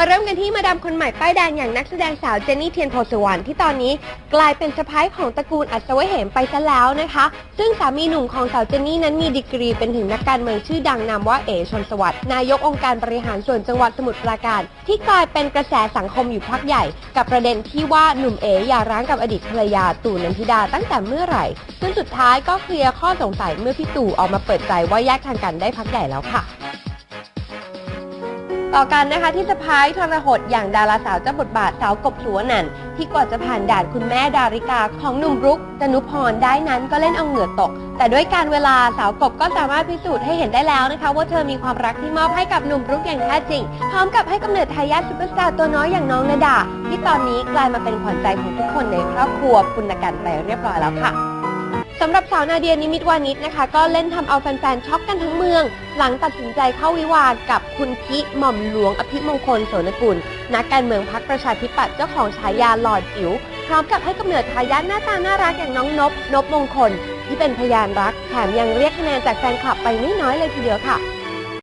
มาเริ่มกันที่มาดามคนใหม่ป้ายแดงอย่างนักแสดงสาวเจนนี่เทียนโพสวรรค์ที่ตอนนี้กลายเป็นสะพ้ายของตระกูลอัศวเหมไปซะแล้วนะคะ ซึ่งสามีหนุ่มของสาวเจนนี่นั้นมีดีกรีเป็นถึงนักการเมืองชื่อดังนามว่าเอชนสวัสดิ์นายกองค์การบริหารส่วนจังหวัดสมุทรปราการ ที่กลายเป็นกระแสสังคมอยู่พักใหญ่ กับประเด็นที่ว่าหนุ่มเออย่าร้างกับอดีตภรรยาตู่นันทิดาตั้งแต่เมื่อไหร่ซึ่งสุดท้ายก็เคลียร์ข้อสงสัยเมื่อพี่ตู่ออกมาเปิดใจว่าแยกทางกันได้พักใหญ่แล้วค่ะ ต่อกันนะคะที่สะพ้ายทรหดอย่างดาราสาวเจ้าบทบาทสาวกบสุวรรณันท์ที่กว่าจะผ่านด่านคุณแม่ดาริกาของหนุ่มรุกดนุพรได้นั้นก็เล่นเอาเหงื่อตก แต่ด้วยการเวลาสาวกบก็สามารถพิสูจน์ให้เห็นได้แล้วนะคะ ว่าเธอมีความรักที่มอบให้กับหนุ่มรุกอย่างแท้จริง พร้อมกับให้กำเนิดทายาทซุปเปอร์สตาร์ตัวน้อยอย่างน้องนาดาที่ตอนนี้กลายมาเป็นขวัญใจของทุกคนในครอบครัวปุณกันไปเรียบร้อยแล้วค่ะ สำหรับสาวนาเดียนิมิตวานิชนะคะ ก็เล่นทำเอาแฟนๆช็อกกันทั้งเมือง หลังตัดสินใจเข้าวิวาห์กับคุณพิหม่อมหลวงอภิมงคลโสนกุล นักการเมืองพรรคประชาธิปัตย์เจ้าของฉายาหลอดจิ๋วพร้อมกับให้กำเนิดทายาทหน้าตาน่ารักอย่างน้องนบนบมงคล ที่เป็นพยานรักแถมยังเรียกคะแนนจากแฟนคลับไปไม่น้อยเลยทีเดียวค่ะ